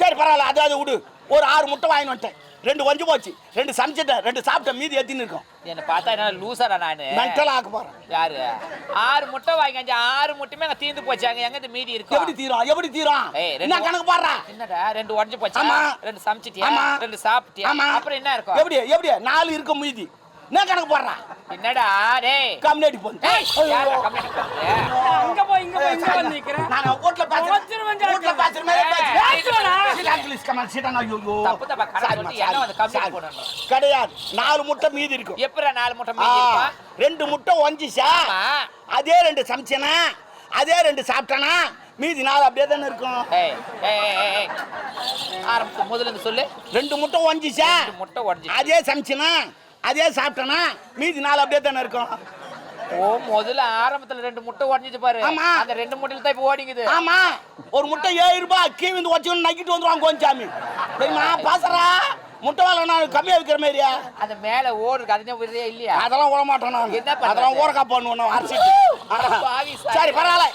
சரி பரவாயில்ல அது அது விடு. ஒரு ஆறு முட்டை வாங்கிட்டு வந்துட்டேன். ரெண்டு வஞ்சு போச்சு. ரெண்டு சமைச்சிட்டேன். ரெண்டு சாப்பிட்டேன். மீதி எத்தின்னு இருக்கும். என்ன பார்த்தா என்ன லூசாடா நானு? மென்டல் ஆக்க போறேன். யாரு? ஆறு முட்டை வாங்கி ஆறு முட்டையுமே அங்க தீந்து போச்சாங்க எங்க இந்த மீதி இருக்கும் எப்படி தீரும்? எப்படி தீரும்? என்ன கணக்கு பாடுறா? என்னடா ரெண்டு உடஞ்சு போச்சா? ஆமா. ரெண்டு சமைச்சிட்டியா? ஆமா. ரெண்டு சாப்பிட்டியா? ஆமா. அப்புறம் என்ன இருக்கும்? எப்படி எப்படி? நாலு இருக்கும் மீதி. என்ன கணக்கு போடுறா? என்னடா டேய். கம்யூனிட்டி பண்றது? அங்க போய் இங்க போய் இங்க வந்து நிக்கிறேன். நான் வீட்ல பேசுறேன் வச்சிருவேன் ஜாக்கிரதை. ஐயோ. தப்பு தப்பா. என்ன வந்து. போடணும்? கிடையாது. நாலு முட்டை மீதி இருக்கும் எப்படிடா நாலு முட்டை மீதி ரெண்டு முட்டை ஒஞ்சிச்சா. அதே ரெண்டு சமைச்சேனா? அதே ரெண்டு சாப்பிட்டேனா? மீதி நாலு அப்படியே தானே இருக்கும். ஆரம்பிச்சு முதல்ல இருந்து சொல்லு. ரெண்டு முட்டை ஒஞ்சிச்சா? முட்டை அதே சமைச்சேனா? அதே சாப்பிட்டேனா? மீதி நாலு அப்படியே தானே இருக்கும். ஓ முதல்ல ஆரம்பத்துல ரெண்டு முட்டை உடஞ்சிச்சு பாரு. ஆமா. அந்த ரெண்டு முட்டையில தான் இப்ப ஓடிங்குது ஆமா. ஒரு முட்டை ஏழு ரூபாய் கீ வந்து வச்சு நக்கிட்டு வந்துருவாங்க கோஞ்சாமி தெரியுமா? பாசறா? முட்டை வேலை நான் கம்மியா விற்கிற மாதிரியா? அந்த மேல ஓடுறது அதுனே விடுறதே இல்லையா? அதெல்லாம் விட மாட்டோம் நான்? அதெல்லாம் ஊறக்கா பண்ணுவோம் சாமி. சரி பரவாயில்ல.